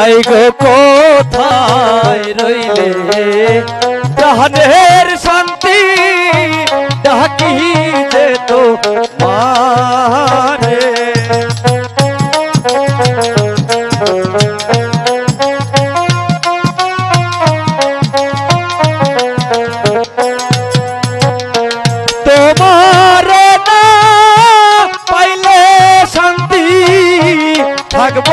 কোথায় গো কোথায় রইলে? জাহানের শান্তি ডাকি যেত মারে থাকব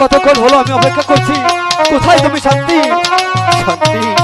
কতক্ষণ হলো আমি অপেক্ষা করছি? কোথায় তুমি শান্তি? শান্তি।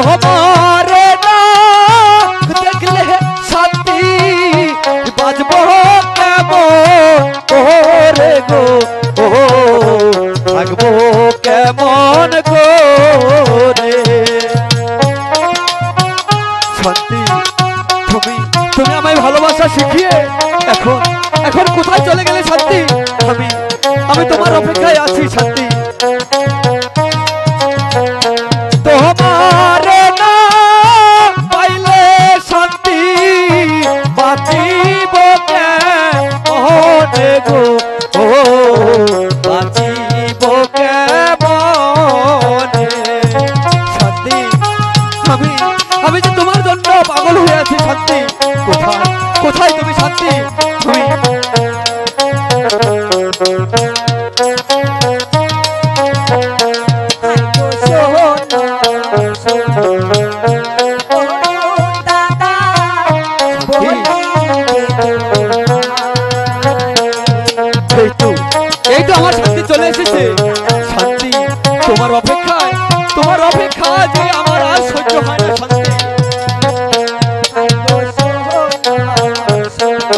মোহমা শান্তি? কোথায়? কোথায় তুমি শান্তি? তুমি? এই তো আমার শান্তি চলে এসেছে।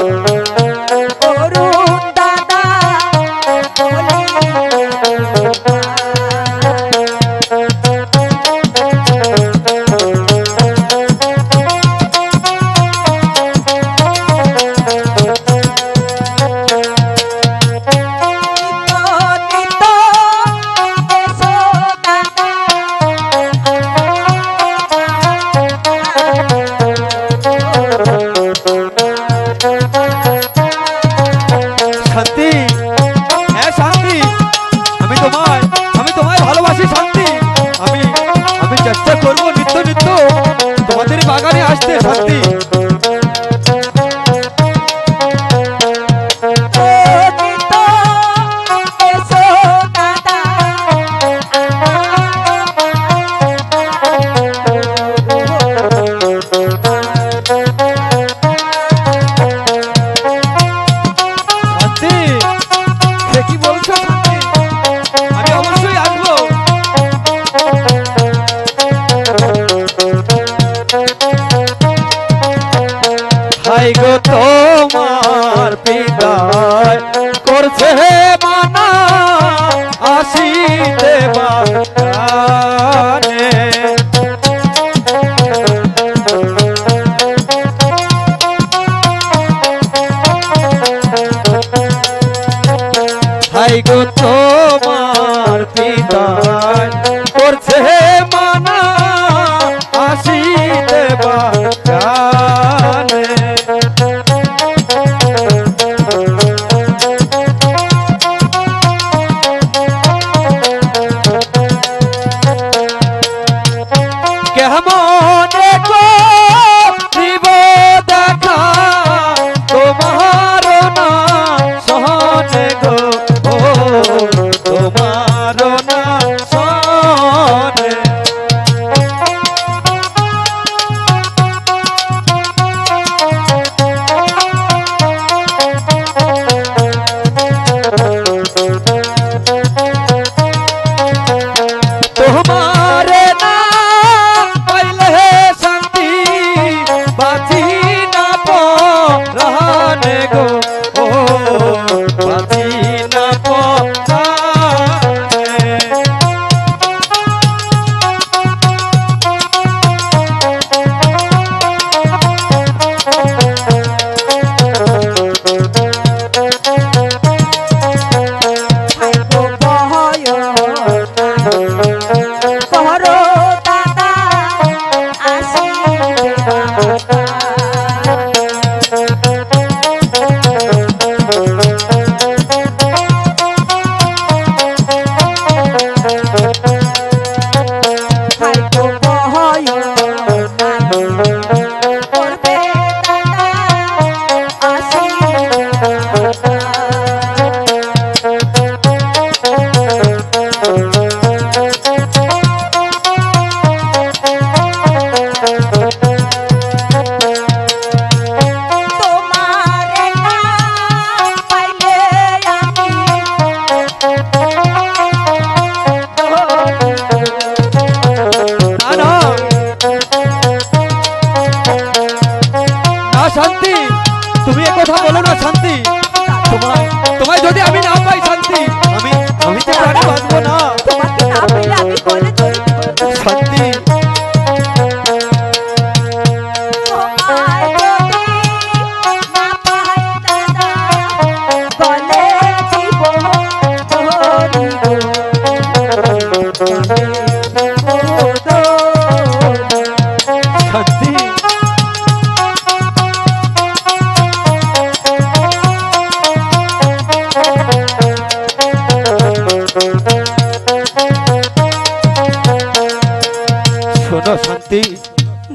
Thank you. সত্যে সত্যে দেবা কেমন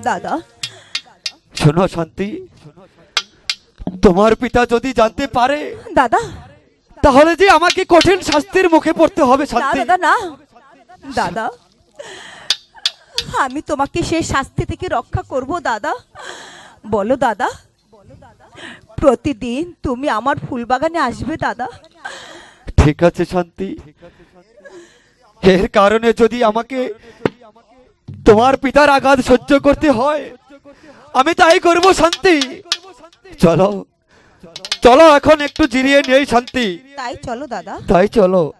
দাদা। শোনো শান্তি তোমার পিতা যদি জানতে পারে দাদা। তাহলে যে আমাকে কঠিন শাস্তির মুখে পড়তে হবে শান্তি। দাদা না। দাদা আমি তোমাকে সেই শাস্তি থেকে রক্ষা করব দাদা। বলো দাদা প্রতিদিন তুমি আমার ফুল বাগানে আসবে দাদা। ঠিক আছে শান্তি। এর কারণে যদি আমাকে তোমার পিতার আঘাত সহ্য করতে হয়। আমি তাই করব শান্তি। চলো। চলো এখন একটু জিরিয়ে নেই শান্তি। তাই চলো দাদা। তাই চলো।